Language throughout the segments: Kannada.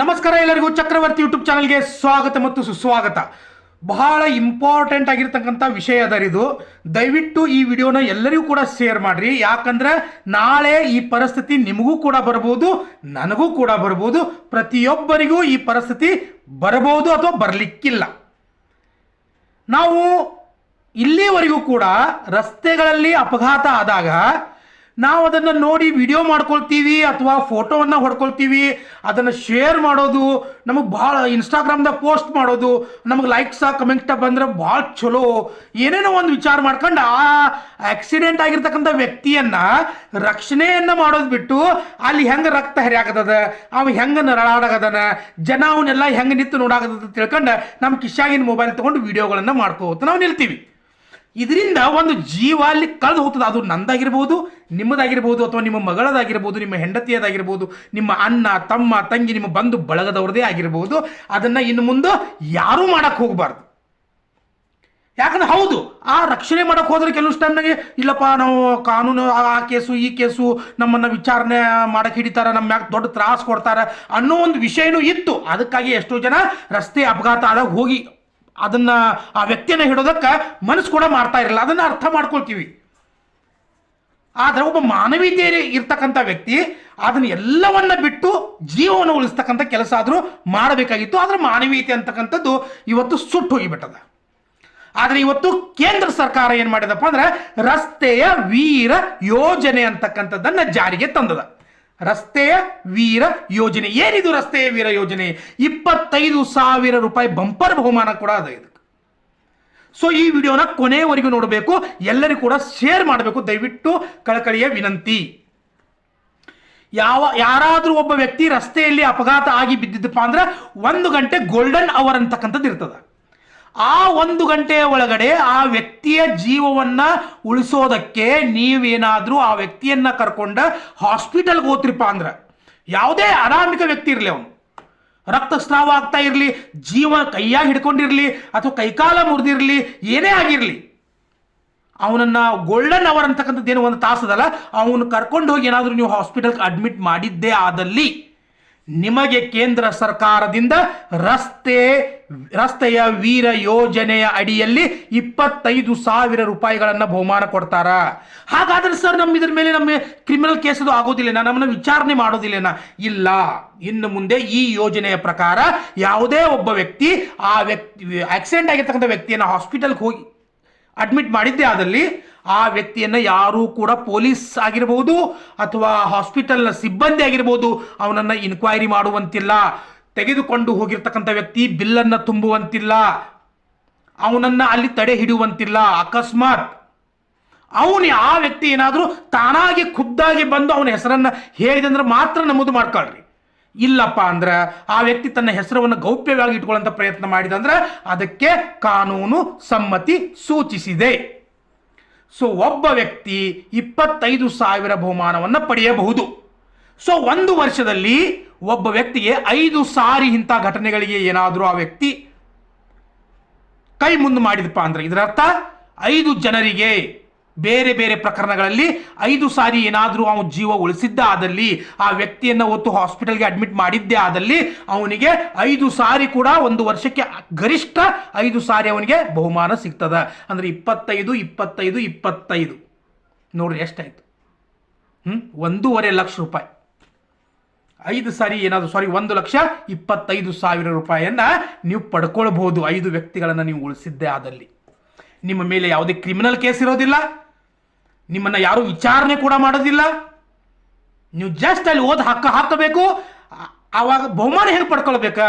ನಮಸ್ಕಾರ ಎಲ್ಲರಿಗೂ ಚಕ್ರವರ್ತಿ ಯೂಟ್ಯೂಬ್ ಚಾನಲ್ಗೆ ಸ್ವಾಗತ ಮತ್ತು ಸುಸ್ವಾಗತ. ಬಹಳ ಇಂಪಾರ್ಟೆಂಟ್ ಆಗಿರ್ತಕ್ಕಂಥ ವಿಷಯ ಅದರ ಇದು. ದಯವಿಟ್ಟು ಈ ವಿಡಿಯೋನ ಎಲ್ಲರಿಗೂ ಕೂಡ ಶೇರ್ ಮಾಡ್ರಿ. ಯಾಕಂದ್ರೆ ನಾಳೆ ಈ ಪರಿಸ್ಥಿತಿ ನಿಮಗೂ ಕೂಡ ಬರ್ಬೋದು, ನನಗೂ ಕೂಡ ಬರ್ಬೋದು. ಪ್ರತಿಯೊಬ್ಬರಿಗೂ ಈ ಪರಿಸ್ಥಿತಿ ಬರಬಹುದು ಅಥವಾ ಬರಲಿಕ್ಕಿಲ್ಲ. ನಾವು ಇಲ್ಲಿವರೆಗೂ ಕೂಡ ರಸ್ತೆಗಳಲ್ಲಿ ಅಪಘಾತ ಆದಾಗ ನಾವು ಅದನ್ನು ನೋಡಿ ವಿಡಿಯೋ ಮಾಡ್ಕೊಳ್ತೀವಿ ಅಥವಾ ಫೋಟೋವನ್ನು ಹೊಡ್ಕೊಳ್ತೀವಿ, ಅದನ್ನು ಶೇರ್ ಮಾಡೋದು, ನಮಗೆ ಭಾಳ ಇನ್ಸ್ಟಾಗ್ರಾಮ್ದಾಗ ಪೋಸ್ಟ್ ಮಾಡೋದು, ನಮಗೆ ಲೈಕ್ಸ ಕಮೆಂಟ ಬಂದ್ರೆ ಭಾಳ ಚಲೋ. ಏನೇನೋ ಒಂದು ವಿಚಾರ ಮಾಡ್ಕೊಂಡು ಆ ಆಕ್ಸಿಡೆಂಟ್ ಆಗಿರ್ತಕ್ಕಂಥ ವ್ಯಕ್ತಿಯನ್ನು ರಕ್ಷಣೆಯನ್ನು ಮಾಡೋದು ಬಿಟ್ಟು ಅಲ್ಲಿ ಹೆಂಗೆ ರಕ್ತ ಹರಿಯಾಗದ ಅವ ಹೆಂಗೆ ನರಳಾಡಗದನ ಜನ ಅವನ್ನೆಲ್ಲ ಹೆಂಗೆ ನಿಂತು ನೋಡಾಗದ ತಿಳ್ಕೊಂಡು ನಮ್ಮ ಕಿಶಾಗಿನ ಮೊಬೈಲ್ ತೊಗೊಂಡು ವಿಡಿಯೋಗಳನ್ನು ಮಾಡ್ಕೋತ ನಾವು ನಿಲ್ತೀವಿ. ಇದರಿಂದ ಒಂದು ಜೀವ ಅಲ್ಲಿ ಕಳೆದು ಹೋಗ್ತದೆ. ಅದು ನಂದಾಗಿರ್ಬೋದು, ನಿಮ್ಮದಾಗಿರ್ಬೋದು, ಅಥವಾ ನಿಮ್ಮ ಮಗಳದಾಗಿರ್ಬೋದು, ನಿಮ್ಮ ಹೆಂಡತಿಯದಾಗಿರ್ಬೋದು, ನಿಮ್ಮ ಅಣ್ಣ, ತಮ್ಮ, ತಂಗಿ, ನಿಮ್ಮ ಬಂಧು ಬಳಗದವ್ರದೇ ಆಗಿರ್ಬೋದು. ಅದನ್ನು ಇನ್ನು ಮುಂದೆ ಯಾರೂ ಮಾಡಕ್ಕೆ ಹೋಗಬಾರ್ದು. ಯಾಕಂದ್ರೆ ಹೌದು, ಆ ರಕ್ಷಣೆ ಮಾಡಕ್ಕೆ ಹೋದ್ರೆ ಕೆಲವು ಟೈಮ್ನಾಗೆ ಇಲ್ಲಪ್ಪ, ನಾವು ಕಾನೂನು, ಆ ಆ ಕೇಸು, ಈ ಕೇಸು, ನಮ್ಮನ್ನು ವಿಚಾರಣೆ ಮಾಡಕ್ಕೆ ಹಿಡಿತಾರೆ ನಮ್ಮ ಮ್ಯಾಗ ದೊಡ್ಡ ತ್ರಾಸ ಕೊಡ್ತಾರೆ ಅನ್ನೋ ಒಂದು ವಿಷಯನೂ ಇತ್ತು. ಅದಕ್ಕಾಗಿ ಎಷ್ಟೋ ಜನ ರಸ್ತೆ ಅಪಘಾತ ಆದಾಗ ಹೋಗಿ ಅದನ್ನ ಆ ವ್ಯಕ್ತಿಯನ್ನು ಹಿಡೋದಕ್ಕೆ ಮನಸ್ಸು ಕೂಡ ಮಾಡ್ತಾ ಇರಲಿಲ್ಲ ಅದನ್ನು ಅರ್ಥ ಮಾಡ್ಕೊಳ್ತೀವಿ. ಆದರೆ ಒಬ್ಬ ಮಾನವೀಯತೆ ಇರ್ತಕ್ಕಂಥ ವ್ಯಕ್ತಿ ಅದನ್ನ ಎಲ್ಲವನ್ನ ಬಿಟ್ಟು ಜೀವವನ್ನು ಉಳಿಸ್ತಕ್ಕಂಥ ಕೆಲಸ ಆದರೂ ಮಾಡಬೇಕಾಗಿತ್ತು. ಆದರೆ ಮಾನವೀಯತೆ ಅಂತಕ್ಕಂಥದ್ದು ಇವತ್ತು ಸುಟ್ಟು ಹೋಗಿಬಿಟ್ಟದ. ಆದರೆ ಇವತ್ತು ಕೇಂದ್ರ ಸರ್ಕಾರ ಏನು ಮಾಡಿದಪ್ಪ ಅಂದ್ರೆ ರಸ್ತೆಯ ವೀರ ಯೋಜನೆ ಅಂತಕ್ಕಂಥದ್ದನ್ನ ಜಾರಿಗೆ ತಂದದ. ರಸ್ತೆಯ ವೀರ ಯೋಜನೆ. ಏನಿದು ರಸ್ತೆಯ ವೀರ ಯೋಜನೆ? ಇಪ್ಪತ್ತೈದು ಸಾವಿರ ರೂಪಾಯಿ ಬಂಪರ್ ಬಹುಮಾನ ಕೂಡ ಅದ ಇದಕ್ಕೆ. ಸೊ ಈ ವಿಡಿಯೋನ ಕೊನೆಯವರೆಗೂ ನೋಡಬೇಕು. ಎಲ್ಲರಿಗೂ ಕೂಡ ಶೇರ್ ಮಾಡಬೇಕು. ದಯವಿಟ್ಟು ಕಳಕಳಿಯ ವಿನಂತಿ. ಯಾವ, ಯಾರಾದರೂ ಒಬ್ಬ ವ್ಯಕ್ತಿ ರಸ್ತೆಯಲ್ಲಿ ಅಪಘಾತ ಆಗಿ ಬಿದ್ದಿದ್ದಪ್ಪ ಅಂದ್ರೆ ಒಂದು ಗಂಟೆ ಗೋಲ್ಡನ್ ಅವರ್ ಅಂತಕ್ಕಂಥದ್ದು ಇರ್ತದೆ. ಆ ಒಂದು ಗಂಟೆಯ ಒಳಗಡೆ ಆ ವ್ಯಕ್ತಿಯ ಜೀವವನ್ನ ಉಳಿಸೋದಕ್ಕೆ ನೀವೇನಾದರೂ ಆ ವ್ಯಕ್ತಿಯನ್ನ ಕರ್ಕೊಂಡ ಹಾಸ್ಪಿಟಲ್ಗೆ ಹೋತ್ರಿಪ್ಪ ಅಂದ್ರೆ, ಯಾವುದೇ ಅನಾಮಿಕ ವ್ಯಕ್ತಿ ಇರಲಿ ಅವನು. ರಕ್ತಸ್ರಾವ ಆಗ್ತಾ ಇರಲಿ ಜೀವ ಕೈಯಾಗಿ ಹಿಡ್ಕೊಂಡಿರಲಿ, ಅಥವಾ ಕೈಕಾಲ ಮುರಿದಿರಲಿ, ಏನೇ ಆಗಿರಲಿ, ಅವನನ್ನ ಗೋಲ್ಡನ್ ಅವರ್ ಏನೋ ಒಂದು ತಾಸದಲ್ಲ ಅವನು ಕರ್ಕೊಂಡು ಹೋಗಿ ಏನಾದರೂ ನೀವು ಹಾಸ್ಪಿಟಲ್ಗೆ ಅಡ್ಮಿಟ್ ಮಾಡಿದ್ದೇ ಆದಲ್ಲಿ ನಿಮಗೆ ಕೇಂದ್ರ ಸರ್ಕಾರದಿಂದ ರಸ್ತೆ, ರಸ್ತೆಯ ವೀರ ಯೋಜನೆಯ ಅಡಿಯಲ್ಲಿ ಇಪ್ಪತ್ತೈದು ಸಾವಿರ ರೂಪಾಯಿಗಳನ್ನು ಬಹುಮಾನ ಕೊಡ್ತಾರ. ಹಾಗಾದ್ರೆ ಸರ್ ನಮ್ಮ ಇದ್ರ ಮೇಲೆ ನಮ್ಮ ಕ್ರಿಮಿನಲ್ ಕೇಸ್ ಅದು ಆಗೋದಿಲ್ಲ ನಮ್ಮನ್ನ ವಿಚಾರಣೆ ಮಾಡೋದಿಲ್ಲ ಇಲ್ಲ. ಇನ್ನು ಮುಂದೆ ಈ ಯೋಜನೆಯ ಪ್ರಕಾರ ಯಾವುದೇ ಒಬ್ಬ ವ್ಯಕ್ತಿ ಆ ವ್ಯಕ್ತಿ ಆಕ್ಸಿಡೆಂಟ್ ಆಗಿರ್ತಕ್ಕಂಥ ವ್ಯಕ್ತಿಯನ್ನು ಹಾಸ್ಪಿಟಲ್ಗೆ ಹೋಗಿ ಅಡ್ಮಿಟ್ ಮಾಡಿದ್ದೆ ಆದಲ್ಲಿ ಆ ವ್ಯಕ್ತಿಯನ್ನು ಯಾರೂ ಕೂಡ ಪೊಲೀಸ್ ಆಗಿರಬಹುದು ಅಥವಾ ಹಾಸ್ಪಿಟಲ್ನ ಸಿಬ್ಬಂದಿ ಆಗಿರಬಹುದು ಅವನನ್ನು ಇನ್ಕ್ವೈರಿ ಮಾಡುವಂತಿಲ್ಲ. ತೆಗೆದುಕೊಂಡು ಹೋಗಿರ್ತಕ್ಕಂಥ ವ್ಯಕ್ತಿ ಬಿಲ್ಲನ್ನು ತುಂಬುವಂತಿಲ್ಲ. ಅವನನ್ನು ಅಲ್ಲಿ ತಡೆ ಹಿಡಿಯುವಂತಿಲ್ಲ. ಅಕಸ್ಮಾತ್ ಅವನು ಆ ವ್ಯಕ್ತಿ ಏನಾದರೂ ತಾನಾಗಿ ಖುದ್ದಾಗಿ ಬಂದು ಅವನ ಹೆಸರನ್ನು ಹೇಳಿದಂದ್ರೆ ಮಾತ್ರ ನಮೂದು ಮಾಡ್ಕೊಳ್ರಿ. ಇಲ್ಲಪ್ಪ ಅಂದ್ರೆ ಆ ವ್ಯಕ್ತಿ ತನ್ನ ಹೆಸರನ್ನು ಗೌಪ್ಯವಾಗಿ ಇಟ್ಕೊಳ್ಳೋಂಥ ಪ್ರಯತ್ನ ಮಾಡಿದಂದ್ರೆ ಅದಕ್ಕೆ ಕಾನೂನು ಸಮ್ಮತಿ ಸೂಚಿಸಿದೆ. ಸೊ ಒಬ್ಬ ವ್ಯಕ್ತಿ ಇಪ್ಪತ್ತೈದು ಸಾವಿರ ಬಹುಮಾನವನ್ನು ಪಡೆಯಬಹುದು. ಸೊ ಒಂದು ವರ್ಷದಲ್ಲಿ ಒಬ್ಬ ವ್ಯಕ್ತಿಗೆ ಐದು ಸಾರಿ ಇಂಥ ಘಟನೆಗಳಿಗೆ ಏನಾದರೂ ಆ ವ್ಯಕ್ತಿ ಕೈ ಮುಂದೆ ಮಾಡಿದಪ್ಪ ಅಂದ್ರೆ ಇದರರ್ಥ ಐದು ಜನರಿಗೆ ಬೇರೆ ಬೇರೆ ಪ್ರಕರಣಗಳಲ್ಲಿ ಐದು ಸಾರಿ ಏನಾದರೂ ಅವನು ಜೀವ ಉಳಿಸಿದ್ದ ಆದಲ್ಲಿ, ಆ ವ್ಯಕ್ತಿಯನ್ನು ಹೊತ್ತು ಹಾಸ್ಪಿಟಲ್ಗೆ ಅಡ್ಮಿಟ್ ಮಾಡಿದ್ದೇ ಆದಲ್ಲಿ ಅವನಿಗೆ ಐದು ಸಾರಿ ಕೂಡ ಒಂದು ವರ್ಷಕ್ಕೆ ಗರಿಷ್ಠ ಐದು ಸಾರಿ ಅವನಿಗೆ ಬಹುಮಾನ ಸಿಗ್ತದೆ. ಅಂದರೆ ಇಪ್ಪತ್ತೈದು ಇಪ್ಪತ್ತೈದು ಇಪ್ಪತ್ತೈದು. ನೋಡ್ರಿ ಎಷ್ಟಾಯಿತು? ಹ್ಞೂ ಒಂದೂವರೆ ಲಕ್ಷ ರೂಪಾಯಿ. ಐದು ಸಾರಿ ಏನಾದರೂ ಸಾರಿ ಒಂದು ಲಕ್ಷ ಇಪ್ಪತ್ತೈದು ಸಾವಿರ ರೂಪಾಯಿಯನ್ನು ನೀವು ಪಡ್ಕೊಳ್ಬಹುದು ಐದು ವ್ಯಕ್ತಿಗಳನ್ನು ನೀವು ಉಳಿಸಿದ್ದೆ ಆದಲ್ಲಿ. ನಿಮ್ಮ ಮೇಲೆ ಯಾವುದೇ ಕ್ರಿಮಿನಲ್ ಕೇಸ್ ಇರೋದಿಲ್ಲ. ನಿಮ್ಮನ್ನು ಯಾರು ವಿಚಾರಣೆ ಕೂಡ ಮಾಡೋದಿಲ್ಲ. ನೀವು ಜಸ್ಟ್ ಅಲ್ಲಿ ಓದ್ ಹಾಕ ಹಾಕಬೇಕು. ಆವಾಗ ಬಹುಮಾನ ಹೆಂಗೆ ಪಡ್ಕೊಳ್ಬೇಕಾ?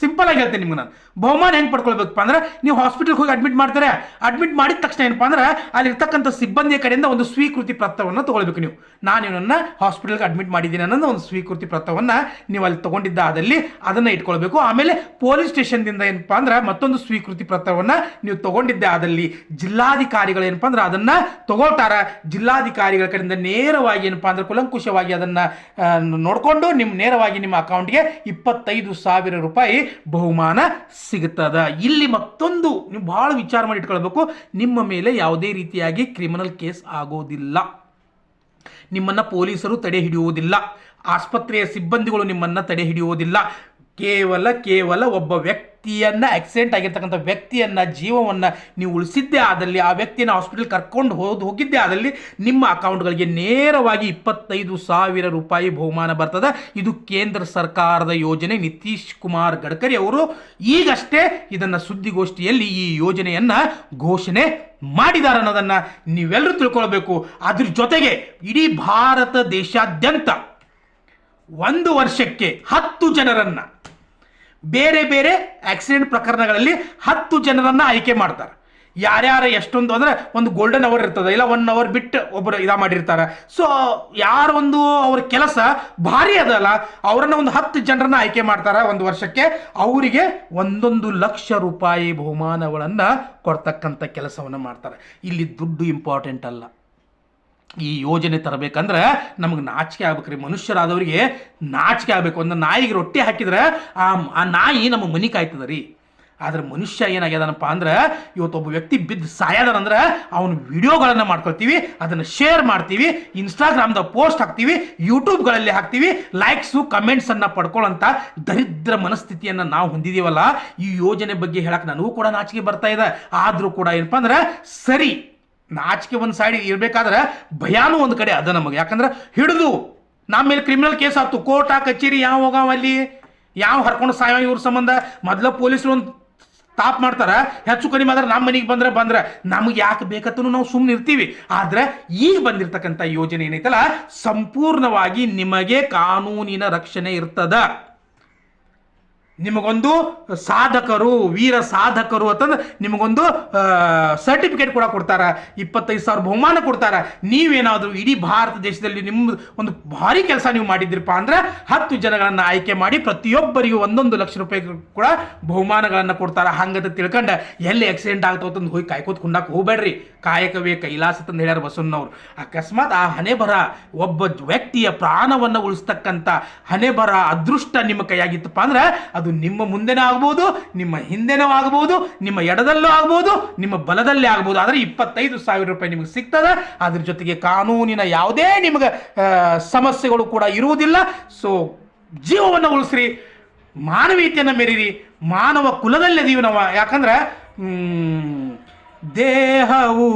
ಸಿಂಪಲ್ ಆಗಿ ಹೇಳ್ತೇನೆ ನಿಮ್ಗೆ ನಾನು. ಬಹುಮಾನ ಹೆಂಗೆ ಪಡ್ಕೊಳ್ಬೇಕಪ್ಪ ಅಂದ್ರೆ ನೀವು ಹಾಸ್ಪಿಟಲ್ಗೆ ಹೋಗಿ ಅಡ್ಮಿಟ್ ಮಾಡ್ತಾರೆ? ಅಡ್ಮಿಟ್ ಮಾಡಿದ ತಕ್ಷಣ ಏನಪ್ಪ ಅಂದ್ರೆ ಅಲ್ಲಿ ಇರ್ತಕ್ಕಂಥ ಸಿಬ್ಬಂದಿಯ ಕಡೆಯಿಂದ ಒಂದು ಸ್ವೀಕೃತಿ ಪತ್ರವನ್ನು ತಗೊಳ್ಬೇಕು ನೀವು. ನಾನು ಇವನನ್ನು ಹಾಸ್ಪಿಟಲ್ಗೆ ಅಡ್ಮಿಟ್ ಮಾಡಿದ್ದೀನಿ ಅನ್ನೋದು ಒಂದು ಸ್ವೀಕೃತಿ ಪತ್ರವನ್ನು ನೀವು ಅಲ್ಲಿ ತಗೊಂಡಿದ್ದ ಆದಲ್ಲಿ ಅದನ್ನು ಇಟ್ಕೊಳ್ಬೇಕು. ಆಮೇಲೆ ಪೊಲೀಸ್ ಸ್ಟೇಷನ್ದಿಂದ ಏನಪ್ಪ ಅಂದ್ರೆ ಮತ್ತೊಂದು ಸ್ವೀಕೃತಿ ಪತ್ರವನ್ನು ನೀವು ತಗೊಂಡಿದ್ದೆ ಆದಲ್ಲಿ ಜಿಲ್ಲಾಧಿಕಾರಿಗಳು ಏನಪ್ಪ ಅಂದ್ರೆ ಅದನ್ನು ತಗೊಳ್ತಾರ. ಜಿಲ್ಲಾಧಿಕಾರಿಗಳ ಕಡೆಯಿಂದ ನೇರವಾಗಿ ಏನಪ್ಪ ಅಂದ್ರೆ ಕುಲಂಕುಷವಾಗಿ ಅದನ್ನು ನೋಡಿಕೊಂಡು ನಿಮ್ಮ ನೇರವಾಗಿ ನಿಮ್ಮ ಅಕೌಂಟ್ಗೆ ಇಪ್ಪತ್ತೈದು ಸಾವಿರ ರೂಪಾಯಿ ಬಹುಮಾನ ಸಿಗುತ್ತದ. ಇಲ್ಲಿ ಮತ್ತೊಂದು ನೀವು ಭಾಳ ವಿಚಾರ ಮಾಡಿ ಇಟ್ಕೊಳ್ಬೇಕು. ನಿಮ್ಮ ಮೇಲೆ ಯಾವುದೇ ರೀತಿಯಾಗಿ ಕ್ರಿಮಿನಲ್ ಕೇಸ್ ಆಗೋದಿಲ್ಲ. ನಿಮ್ಮನ್ನು ಪೊಲೀಸರು ತಡೆ ಹಿಡಿಯುವುದಿಲ್ಲ. ಆಸ್ಪತ್ರೆಯ ಸಿಬ್ಬಂದಿಗಳು ನಿಮ್ಮನ್ನು ತಡೆ ಹಿಡಿಯುವುದಿಲ್ಲ. ಕೇವಲ ಕೇವಲ ಒಬ್ಬ ವ್ಯಕ್ತಿಯನ್ನ ಆಕ್ಸಿಡೆಂಟ್ ಆಗಿರ್ತಕ್ಕಂಥ ವ್ಯಕ್ತಿಯನ್ನ ಜೀವವನ್ನು ನೀವು ಉಳಿಸಿದ್ದೇ ಆದಲ್ಲಿ ಆ ವ್ಯಕ್ತಿಯನ್ನು ಹಾಸ್ಪಿಟಲ್ ಕರ್ಕೊಂಡು ಹೋದ್, ಹೋಗಿದ್ದೇ ಆದಲ್ಲಿ ನಿಮ್ಮ ಅಕೌಂಟ್ಗಳಿಗೆ ನೇರವಾಗಿ ಇಪ್ಪತ್ತೈದು ಸಾವಿರ ರೂಪಾಯಿ ಬಹುಮಾನ ಬರ್ತದೆ. ಇದು ಕೇಂದ್ರ ಸರ್ಕಾರದ ಯೋಜನೆ. ನಿತೀಶ್ ಕುಮಾರ್ ಗಡ್ಕರಿ ಅವರು ಈಗಷ್ಟೇ ಇದನ್ನು ಸುದ್ದಿಗೋಷ್ಠಿಯಲ್ಲಿ ಈ ಯೋಜನೆಯನ್ನ ಘೋಷಣೆ ಮಾಡಿದ್ದಾರೆ ಅನ್ನೋದನ್ನ ನೀವೆಲ್ಲರೂ ತಿಳ್ಕೊಳ್ಬೇಕು. ಅದ್ರ ಜೊತೆಗೆ ಇಡೀ ಭಾರತ ದೇಶಾದ್ಯಂತ ಒಂದು ವರ್ಷಕ್ಕೆ ಹತ್ತು ಜನರನ್ನ ಬೇರೆ ಬೇರೆ ಆಕ್ಸಿಡೆಂಟ್ ಪ್ರಕರಣಗಳಲ್ಲಿ ಹತ್ತು ಜನರನ್ನು ಆಯ್ಕೆ ಮಾಡ್ತಾರೆ. ಯಾರ್ಯಾರು ಎಷ್ಟೊಂದು ಅಂದ್ರೆ ಒಂದು ಗೋಲ್ಡನ್ ಅವರ್ ಇರ್ತದೆ, ಇಲ್ಲ ಒನ್ ಅವರ್ ಬಿಟ್ಟು ಒಬ್ಬರು ಇದ ಮಾಡಿರ್ತಾರೆ. ಸೊ ಯಾರೊಂದು ಅವ್ರ ಕೆಲಸ ಭಾರಿ ಅದಲ್ಲ, ಅವರನ್ನು ಒಂದು ಹತ್ತು ಜನರನ್ನ ಆಯ್ಕೆ ಮಾಡ್ತಾರೆ ಒಂದು ವರ್ಷಕ್ಕೆ. ಅವರಿಗೆ ಒಂದೊಂದು ಲಕ್ಷ ರೂಪಾಯಿ ಬಹುಮಾನಗಳನ್ನು ಕೊಡ್ತಕ್ಕಂಥ ಕೆಲಸವನ್ನು ಮಾಡ್ತಾರೆ. ಇಲ್ಲಿ ದುಡ್ಡು ಇಂಪಾರ್ಟೆಂಟ್ ಅಲ್ಲ. ಈ ಯೋಜನೆ ತರಬೇಕಂದ್ರೆ ನಮಗೆ ನಾಚಿಕೆ ಆಗ್ಬೇಕ್ರಿ. ಮನುಷ್ಯರಾದವರಿಗೆ ನಾಚಿಕೆ ಆಗಬೇಕು. ಒಂದು ನಾಯಿಗೆ ರೊಟ್ಟಿ ಹಾಕಿದ್ರೆ ಆ ಆ ನಾಯಿ ನಮ್ಮ ಮನಿ ಕಾಯ್ತದ ರೀ ಆದ್ರೆ ಮನುಷ್ಯ ಏನಾಗ್ಯದನಪ್ಪ ಅಂದ್ರೆ ಇವತ್ತೊಬ್ಬ ವ್ಯಕ್ತಿ ಬಿದ್ದು ಸಾಯದನಂದ್ರೆ ಅವನ ವಿಡಿಯೋಗಳನ್ನು ಮಾಡ್ಕೊಳ್ತೀವಿ, ಅದನ್ನು ಶೇರ್ ಮಾಡ್ತೀವಿ, ಇನ್ಸ್ಟಾಗ್ರಾಮ್ದ ಪೋಸ್ಟ್ ಹಾಕ್ತೀವಿ, ಯೂಟ್ಯೂಬ್ಗಳಲ್ಲಿ ಹಾಕ್ತೀವಿ, ಲೈಕ್ಸು, ಕಮೆಂಟ್ಸನ್ನು ಪಡ್ಕೊಳ್ಳೋಂಥ ದರಿದ್ರ ಮನಸ್ಥಿತಿಯನ್ನು ನಾವು ಹೊಂದಿದ್ದೀವಲ್ಲ ಈ ಯೋಜನೆ ಬಗ್ಗೆ ಹೇಳಕ್ಕೆ ನನಗೂ ಕೂಡ ನಾಚಿಕೆ ಬರ್ತಾ ಇದೆ. ಆದರೂ ಕೂಡ ಏನಪ್ಪ ಅಂದ್ರೆ ಸರಿ ನಾಚಿಕೆ ಒಂದು ಸೈಡ್ ಇರಬೇಕಾದ್ರೆ ಭಯಾನೂ ಒಂದು ಕಡೆ ಅದ ನಮಗೆ. ಯಾಕಂದ್ರೆ ಹಿಡಿದು ನಮ್ಮ ಮೇಲೆ ಕ್ರಿಮಿನಲ್ ಕೇಸ್ ಆಯ್ತು ಆ ಕಚೇರಿ, ಯಾವ ಹೋಗಾವ ಅಲ್ಲಿ? ಯಾವ ಹರ್ಕೊಂಡು ಸಾಯೋ ಇವ್ರ ಸಂಬಂಧ? ಮೊದಲ ಪೊಲೀಸರು ಒಂದು ತಾಪ್ ಮಾಡ್ತಾರೆ. ಹೆಚ್ಚು ಕಡಿಮೆ ಆದ್ರೆ ನಮ್ಮ ಮನೆಗೆ ಬಂದ್ರೆ ಬಂದ್ರೆ. ನಮಗೆ ಯಾಕೆ ಬೇಕತ್ತೂ ನಾವು ಸುಮ್ಮನೆ ಇರ್ತೀವಿ. ಆದ್ರೆ ಈಗ ಬಂದಿರತಕ್ಕಂಥ ಯೋಜನೆ ಏನೈತಲ್ಲ, ಸಂಪೂರ್ಣವಾಗಿ ನಿಮಗೆ ಕಾನೂನಿನ ರಕ್ಷಣೆ ಇರ್ತದ. ನಿಮಗೊಂದು ಸಾಧಕರು, ವೀರ ಸಾಧಕರು ಅಂತಂದ್ರೆ ನಿಮಗೊಂದು ಸರ್ಟಿಫಿಕೇಟ್ ಕೂಡ ಕೊಡ್ತಾರ. ಇಪ್ಪತ್ತೈದು ಸಾವಿರ ಬಹುಮಾನ ಕೊಡ್ತಾರ. ನೀವೇನಾದರೂ ಇಡೀ ಭಾರತ ದೇಶದಲ್ಲಿ ನಿಮ್ಮ ಒಂದು ಭಾರಿ ಕೆಲಸ ನೀವು ಮಾಡಿದ್ರಪ್ಪ ಅಂದ್ರೆ ಹತ್ತು ಜನಗಳನ್ನು ಆಯ್ಕೆ ಮಾಡಿ ಪ್ರತಿಯೊಬ್ಬರಿಗೂ ಒಂದೊಂದು ಲಕ್ಷ ರೂಪಾಯಿ ಕೂಡ ಬಹುಮಾನಗಳನ್ನು ಕೊಡ್ತಾರ. ಹಂಗಂತ ತಿಳ್ಕೊಂಡ ಎಲ್ಲಿ ಆಕ್ಸಿಡೆಂಟ್ ಆಗ್ತಾವ ಅಂತಂದು ಹೋಗಿ ಕಾಯ್ಕೋತ್ ಕುಂಡಕ್ಕೆ ಹೋಗ್ಬೇಡ್ರಿ. ಕಾಯಕವೇ ಕೈಲಾಸ ತಂದು ಹೇಳ್ಯಾರ ಬಸವಣ್ಣವ್ರು. ಅಕಸ್ಮಾತ್ ಆ ಹಣೆ ಬರ ಒಬ್ಬ ವ್ಯಕ್ತಿಯ ಪ್ರಾಣವನ್ನು ಉಳಿಸ್ತಕ್ಕಂಥ ಹಣೆ ಬರ ಅದೃಷ್ಟ ನಿಮ್ಮ ಕೈಯಾಗಿತ್ತಪ್ಪ ಅಂದ್ರೆ ಅದು ನಿಮ್ಮ ಮುಂದೆನೂ ಆಗ್ಬೋದು, ನಿಮ್ಮ ಹಿಂದೆನೂ ಆಗ್ಬೋದು, ನಿಮ್ಮ ಎಡದಲ್ಲೂ ಆಗ್ಬೋದು, ನಿಮ್ಮ ಬಲದಲ್ಲೇ ಆಗ್ಬೋದು. ಆದರೆ ಇಪ್ಪತ್ತೈದು ಸಾವಿರ ರೂಪಾಯಿ ನಿಮಗೆ ಸಿಗ್ತದೆ. ಅದ್ರ ಜೊತೆಗೆ ಕಾನೂನಿನ ಯಾವುದೇ ನಿಮಗೆ ಸಮಸ್ಯೆಗಳು ಕೂಡ ಇರುವುದಿಲ್ಲ. ಸೊ ಜೀವವನ್ನು ಉಳಿಸ್ರಿ, ಮಾನವೀಯತೆಯನ್ನು ಮೆರೀರಿ, ಮಾನವ ಕುಲದಲ್ಲಿ ನಾವು ಯಾಕಂದ್ರೆ ದೇಹವು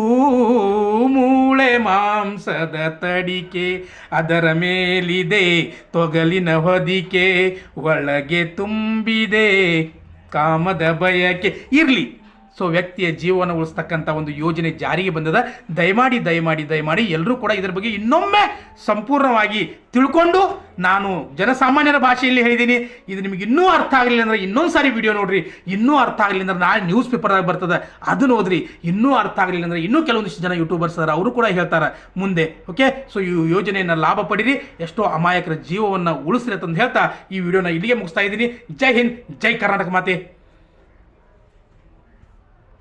ಮೂಳೆ ಮಾಂಸದ ತಡಿಕೆ ಅದರ ಮೇಲಿದೆ ತೊಗಲಿನ ಹೊದಿಕೆ ಒಳಗೆ ತುಂಬಿದೆ ಕಾಮದ ಬಯಕೆ. ಇರಲಿ. ಸೊ ವ್ಯಕ್ತಿಯ ಜೀವನ ಉಳಿಸ್ತಕ್ಕಂಥ ಒಂದು ಯೋಜನೆ ಜಾರಿಗೆ ಬಂದದ. ದಯಮಾಡಿ ದಯಮಾಡಿ ದಯಮಾಡಿ ಎಲ್ಲರೂ ಕೂಡ ಇದರ ಬಗ್ಗೆ ಇನ್ನೊಮ್ಮೆ ಸಂಪೂರ್ಣವಾಗಿ ತಿಳ್ಕೊಂಡು ನಾನು ಜನಸಾಮಾನ್ಯರ ಭಾಷೆಯಲ್ಲಿ ಹೇಳಿದ್ದೀನಿ. ಇದು ನಿಮಗೆ ಇನ್ನೂ ಅರ್ಥ ಆಗಲಿಲ್ಲ ಅಂದ್ರೆ ಇನ್ನೊಂದು ಸಾರಿ ವಿಡಿಯೋ ನೋಡ್ರಿ. ಇನ್ನೂ ಅರ್ಥ ಆಗಲಿಲ್ಲ ಅಂದ್ರೆ ನಾಳೆ ನ್ಯೂಸ್ ಪೇಪರ್ದಾಗ ಬರ್ತದೆ. ಅದನ್ನು ಓದ್ರಿ. ಇನ್ನೂ ಅರ್ಥ ಆಗಲಿಲ್ಲ ಅಂದ್ರೆ ಇನ್ನೂ ಕೆಲವೊಂದಿಷ್ಟು ಜನ ಯೂಟ್ಯೂಬರ್ಸ್ ಅದಾರ ಅವರು ಕೂಡ ಹೇಳ್ತಾರೆ ಮುಂದೆ. ಓಕೆ ಸೊ ಈ ಯೋಜನೆಯನ್ನು ಲಾಭ ಪಡೀರಿ. ಎಷ್ಟೋ ಅಮಾಯಕರ ಜೀವವನ್ನು ಉಳಿಸ್ರಿ ಅಂತಂದು ಹೇಳ್ತಾ ಈ ವಿಡಿಯೋನ ಇಲ್ಲಿಗೆ ಮುಗಿಸ್ತಾ ಇದ್ದೀನಿ. ಜೈ ಹಿಂದ್, ಜೈ ಕರ್ನಾಟಕ ಮಾತೆ.